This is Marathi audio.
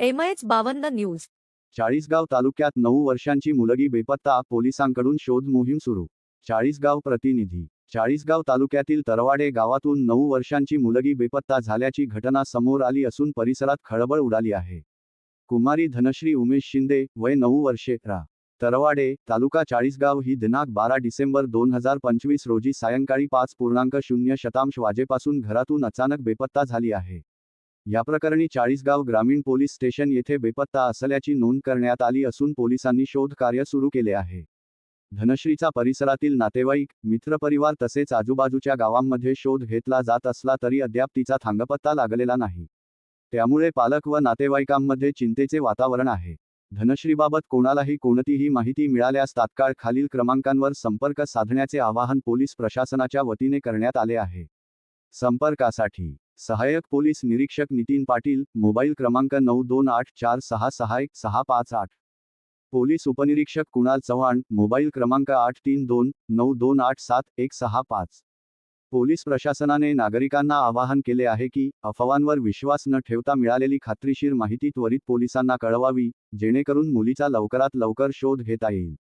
एमएच बावन्न न्यूज. चाळीसगाव तालुक्यात नऊ वर्षांची मुलगी बेपत्ता पोलिसांकडून शोध मोहीम सुरू. चाळीसगाव प्रतिनिधी. चाळीसगाव तालुक्यातील तरवाडे गावातून नऊ वर्षांची मुलगी बेपत्ता झाल्याची घटना समोर आली असून परिसरात खळबळ उडाली आहे. कुमारी धनश्री उमेश शिंदे वय नऊ वर्षे रा. तरवाडे तालुका चाळीसगाव ही दिनांक बारा डिसेंबर दोन हजार पंचवीस रोजी सायंकाळी पाच पूर्णांक शून्य शतांश वाजेपासून घरातून अचानक बेपत्ता झाली आहे. या प्रकरणी चाळीसगाव ग्रामीण पोलीस स्टेशन येथे बेपत्ता असल्याची नोंद करण्यात आली असून पोलिसांनी शोध कार्य सुरू केले आहे. धनश्रीचा परिसरातील नातेवाईक मित्रपरिवार तसेच आजूबाजूच्या गावांमध्ये शोध घेतला जात असला तरी अद्याप तिचा थांगपत्ता लागलेला नाही. त्यामुळे पालक व नातेवाईकांमध्ये चिंतेचे वातावरण आहे. धनश्रीबाबत कोणालाही कोणतीही माहिती मिळाल्यास तात्काळ खालील क्रमांकांवर संपर्क साधण्याचे आवाहन पोलीस प्रशासनाच्या वतीने करण्यात आले आहे. संपर्कासाठी सहाय्यक पोलीस निरीक्षक नितीन पाटील मोबाईल क्रमांक नऊ दोन आठ चार सहा सहा एक सहा पाच आठ. पोलीस उपनिरीक्षक कुणाल चव्हाण मोबाईल क्रमांक आठ तीन दोन नऊ दोन आठ सात एक सहा पाच. पोलीस प्रशासनाने नागरिकांना आवाहन केले आहे की अफवांवर विश्वास न ठेवता मिळालेली खात्रीशीर माहिती त्वरित पोलिसांना कळवावी जेणेकरून मुलीचा लवकरात लवकर शोध घेता येईल.